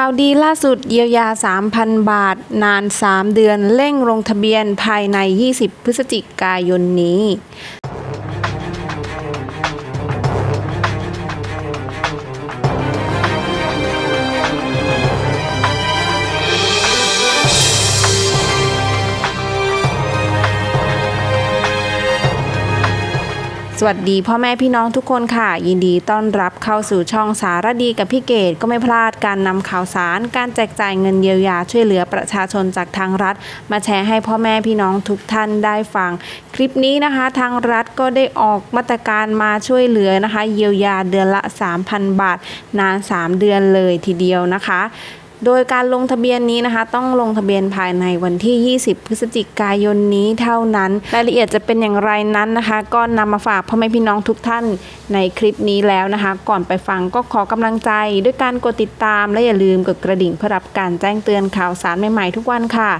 ข่าวดีล่าสุดเยียวยา 3,000 บาท นาน 3 เดือนเร่งลงทะเบียนภายใน 20 พฤศจิกายนนี้ สวัสดีพ่อแม่พี่น้องทุกคนค่ะ ยินดีต้อนรับเข้าสู่ช่องสารดีกับพี่เกดก็ไม่พลาดการนำข่าวสาร การแจกจ่ายเงินเยียวยาช่วยเหลือประชาชนจากทางรัฐ มาแชร์ให้พ่อแม่พี่น้องทุกท่านได้ฟัง คลิปนี้นะคะ ทางรัฐก็ได้ออกมาตรการมาช่วยเหลือนะคะ เยียวยาเดือนละ 3,000 บาท นาน 3 เดือนเลยทีเดียวนะคะ โดยการลงทะเบียนนี้นะคะ ต้องลงทะเบียนภายในวันที่ 20 พฤศจิกายนนี้เท่านั้น รายละเอียดจะเป็นอย่างไรนั้นนะคะ ก็นำมาฝากพ่อแม่พี่น้องทุกท่านในคลิปนี้แล้วนะคะ ก่อนไปฟังก็ขอกำลังใจ ด้วยการกดติดตามและอย่าลืมกดกระดิ่งเพื่อรับการแจ้งเตือนข่าวสารใหม่ๆทุกวันค่ะ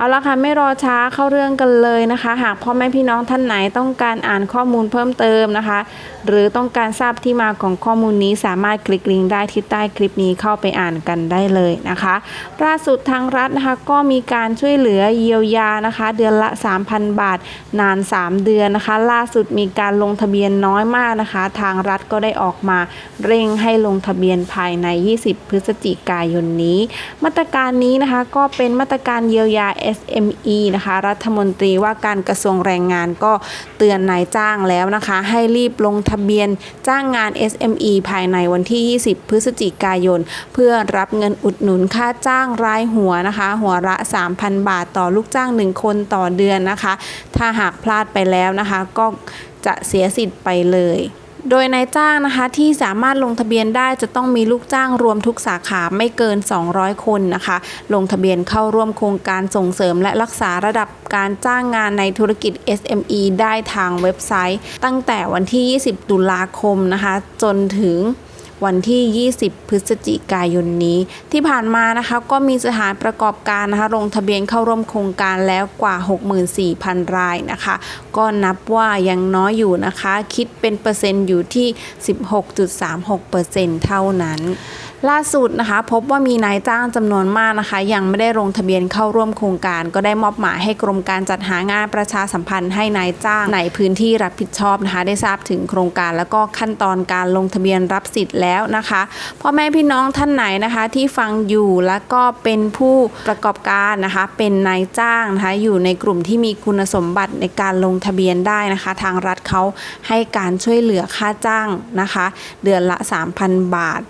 เอาละค่ะไม่รอช้าเข้าเรื่องกันเลยนะคะ หากพ่อแม่พี่น้องท่านไหนต้องการอ่านข้อมูลเพิ่มเติมนะคะ หรือต้องการทราบที่มาของข้อมูลนี้สามารถคลิกลิงก์ได้ที่ใต้คลิปนี้เข้าไปอ่านกันได้เลยนะคะล่าสุดทางรัฐนะคะก็มีการช่วยเหลือเยียวยานะคะ เดือนละ 3,000 บาท นาน 3 เดือนนะคะ ล่าสุดมีการลงทะเบียนน้อยมากนะคะ ทางรัฐก็ได้ออกมาเร่งให้ลงทะเบียนภายใน 20 พฤศจิกายนนี้ มาตรการนี้นะคะก็เป็นมาตรการเยียวยา SME นะคะ รัฐมนตรีว่าการกระทรวงแรงงานก็เตือนนายจ้างแล้วนะคะ ให้รีบลงทะเบียนจ้างงาน SME ภายในวันที่ 20 พฤศจิกายน เพื่อรับเงินอุดหนุนค่าจ้างรายหัวนะคะ หัวละ 3,000 บาทต่อลูกจ้าง 1 คนต่อเดือนนะคะ ถ้าหากพลาดไปแล้วนะคะ ก็จะเสียสิทธิ์ไปเลย โดยนายจ้างนะคะที่สามารถลงทะเบียนได้จะต้องมีลูกจ้างรวมทุกสาขาไม่เกิน 200 คนนะคะ ลงทะเบียนเข้าร่วมโครงการส่งเสริมและรักษาระดับการจ้างงานในธุรกิจ SME ได้ทางเว็บไซต์ ตั้งแต่วันที่ 20 ตุลาคมนะคะ จนถึง วันที่ 20 พฤศจิกายนนี้ ที่ผ่านมานะคะก็มีสถานประกอบการนะคะลงทะเบียนเข้าร่วมโครงการแล้วกว่า 64,000 รายนะคะ ก็นับว่ายังน้อยอยู่นะคะ คิดเป็นเปอร์เซ็นต์อยู่ที่ 16.36%เท่านั้น ล่าสุดนะคะ พบว่ามีนายจ้างจำนวนมากนะคะ ยังไม่ได้ลงทะเบียนเข้าร่วมโครงการ ก็ได้มอบหมายให้กรมการจัดหางานประชาสัมพันธ์ให้นายจ้างในพื้นที่รับผิดชอบนะคะ ได้ทราบถึงโครงการแล้วก็ขั้นตอนการลงทะเบียนรับสิทธิ์แล้วนะคะพ่อแม่พี่น้องท่านไหนนะคะ ที่ฟังอยู่แล้วก็เป็นผู้ประกอบการนะคะ เป็นนายจ้างนะคะอยู่ในกลุ่มที่มีคุณสมบัติในการลงทะเบียนได้นะคะ ทางรัฐเขาให้การช่วยเหลือค่าจ้างนะคะ เดือนละ 3,000 บาท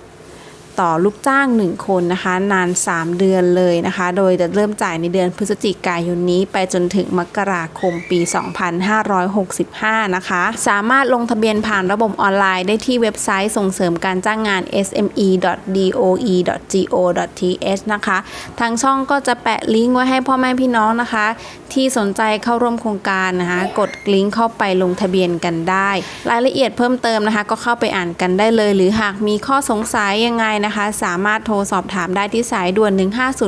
ต่อลูกจ้าง 1 คนนะคะ นาน 3 เดือนเลยนะคะ โดยจะเริ่มจ่ายในเดือนพฤศจิกายนนี้ไปจนถึงมกราคมปี 2565 นะคะ สามารถลงทะเบียนผ่านระบบออนไลน์ได้ที่เว็บไซต์ส่งเสริมการจ้างงาน sme.doe.go.th นะคะ ทางช่องก็จะแปะลิงก์ไว้ให้พ่อแม่พี่น้องนะคะ ที่สนใจเข้าร่วมโครงการนะคะ กดลิงก์เข้าไปลงทะเบียนกันได้ รายละเอียดเพิ่มเติมนะคะ ก็เข้าไปอ่านกันได้เลย หรือหากมีข้อสงสัยยังไงนะนะคะ สามารถโทรสอบถามได้ที่สายด่วน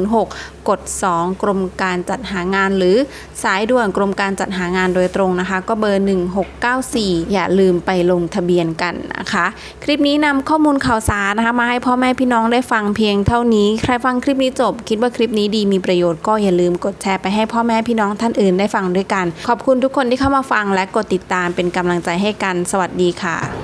1506 กด 2 กรมการจัดหางาน หรือสายด่วนกรมการจัดหางานโดยตรงนะคะ ก็เบอร์ 1694 อย่าลืมไปลงทะเบียนกันนะคะ คลิปนี้นำข้อมูลข่าวสารนะคะมาให้พ่อแม่พี่น้องได้ฟังเพียงเท่านี้ ใครฟังคลิปนี้จบ คิดว่าคลิปนี้ดีมีประโยชน์ก็อย่าลืมกดแชร์ไปให้พ่อแม่พี่น้องท่านอื่นได้ฟังด้วยกัน ขอบคุณทุกคนที่เข้ามาฟังและกดติดตามเป็นกำลังใจให้กัน สวัสดีค่ะ